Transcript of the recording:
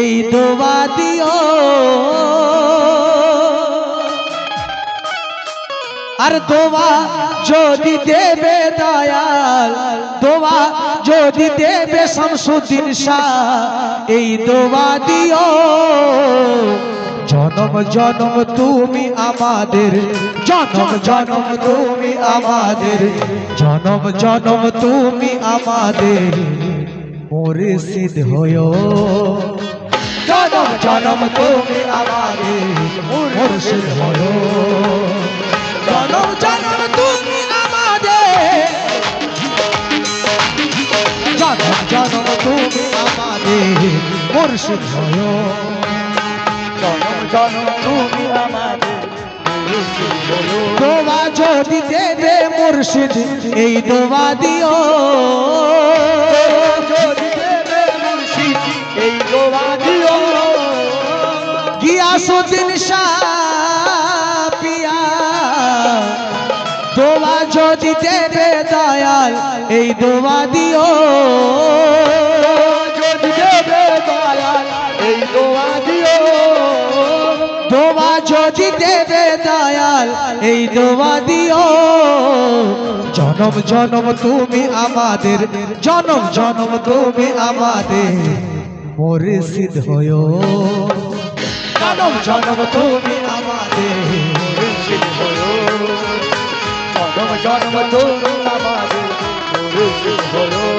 এই দোয়া দিও। আর দোয়া যদি দেবে দয়াল, দোয়া যদি দেবে শামসুদ্দিন শাহ, এই দোয়া দিও। জনম জনম তুমি আমাদের, জনম জনম তুমি আমাদের, জনম জনম তুমি আমাদের। মুর্শিদ হয়ো জনম জনম তুমি আমাদের মুর্শিদ হয়ো জনম জনম তুমি আমাদের জনম জনম তুমি মুর্শিদ হয়ো জনম জনম তুমি দোয়া যদি দেবে মুর্শিদ, এই দোয়া দিও। এই দোয়া দিও পিয়া। যদি দেবে দয়াল, এই দোয়া দিও। যদি দেবে দয়াল, এই দোয়া দিও। যদি দেবে দয়াল, এই দোয়া দিও। জনম জনম তুমি আমাদের, জনম জনম তুমি আমাদের। মুর্শিদ হয়ো জনম জনম তুমি আমাদের মুর্শিদ হয়ো জনম জনম তুমি আমাদের মুর্শিদ হয়ো